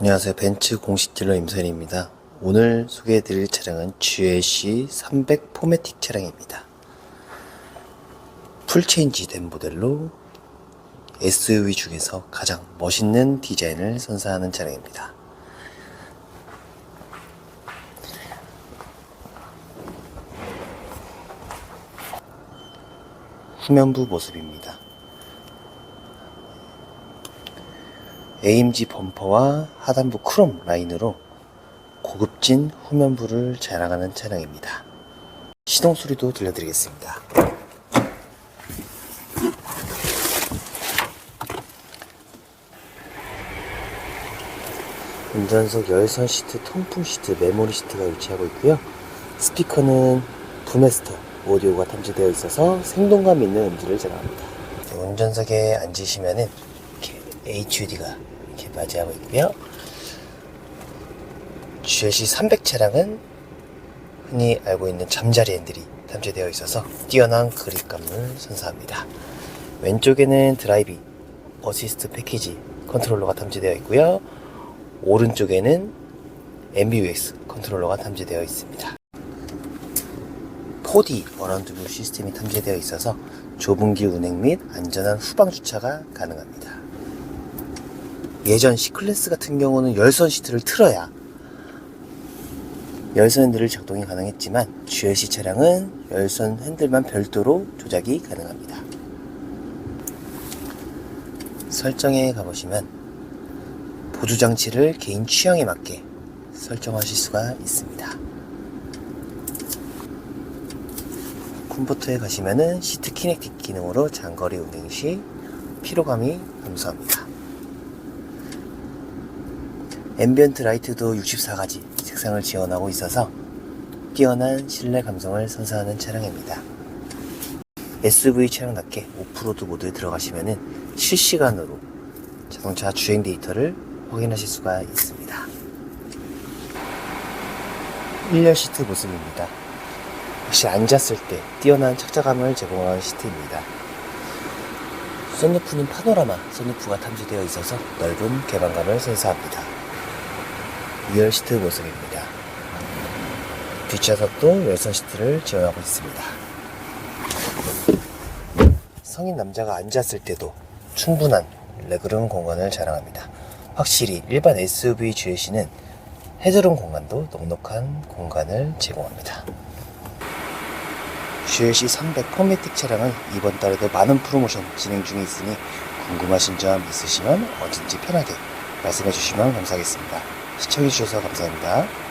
안녕하세요. 벤츠 공식 딜러 임선입니다. 오늘 소개해 드릴 차량은 GLC 300 포매틱 차량입니다. 풀체인지 된 모델로 SUV 중에서 가장 멋있는 디자인을 선사하는 차량입니다. 후면부 모습입니다. AMG 범퍼와 하단부 크롬 라인으로 고급진 후면부를 자랑하는 차량입니다. 시동 소리도 들려드리겠습니다. 운전석 열선 시트, 통풍 시트, 메모리 시트가 위치하고 있고요. 스피커는 부메스터 오디오가 탑재되어 있어서 생동감 있는 음질을 자랑합니다. 운전석에 앉으시면은 HUD가 이렇게 맞이하고 있고요. GLC 300 차량은 흔히 알고 있는 잠자리 핸들이 탑재되어 있어서 뛰어난 그립감을 선사합니다. 왼쪽에는 드라이빙 어시스트 패키지 컨트롤러가 탑재되어 있고요. 오른쪽에는 MBUX 컨트롤러가 탑재되어 있습니다. 4D 원원두뷰 시스템이 탑재되어 있어서 좁은 길 운행 및 안전한 후방 주차가 가능합니다. 예전 C클래스 같은 경우는 열선 시트를 틀어야 열선 핸들을 작동이 가능했지만 GLC 차량은 열선 핸들만 별도로 조작이 가능합니다. 설정에 가보시면 보조 장치를 개인 취향에 맞게 설정하실 수가 있습니다. 컴포트에 가시면은 시트 키넥틱 기능으로 장거리 운행 시 피로감이 감소합니다. 앰비언트 라이트도 64가지 색상을 지원하고 있어서 뛰어난 실내 감성을 선사하는 차량입니다. SUV 차량답게 오프로드 모드에 들어가시면은 실시간으로 자동차 주행 데이터를 확인하실 수가 있습니다. 1열 시트 모습입니다. 역시 앉았을 때 뛰어난 착자감을 제공하는 시트입니다. 썬루프는 파노라마 썬루프가 탑재되어 있어서 넓은 개방감을 선사합니다. 2열 시트 모습입니다. 뒷좌석도 열선 시트를 지원하고 있습니다. 성인 남자가 앉았을 때도 충분한 레그룸 공간을 자랑합니다. 확실히 일반 SUV GLC는 헤드룸 공간도 넉넉한 공간을 제공합니다. GLC 300 포매틱 차량은 이번 달에도 많은 프로모션 진행 중에 있으니 궁금하신 점 있으시면 언제든지 편하게 말씀해 주시면 감사하겠습니다. 시청해 주셔서 감사합니다.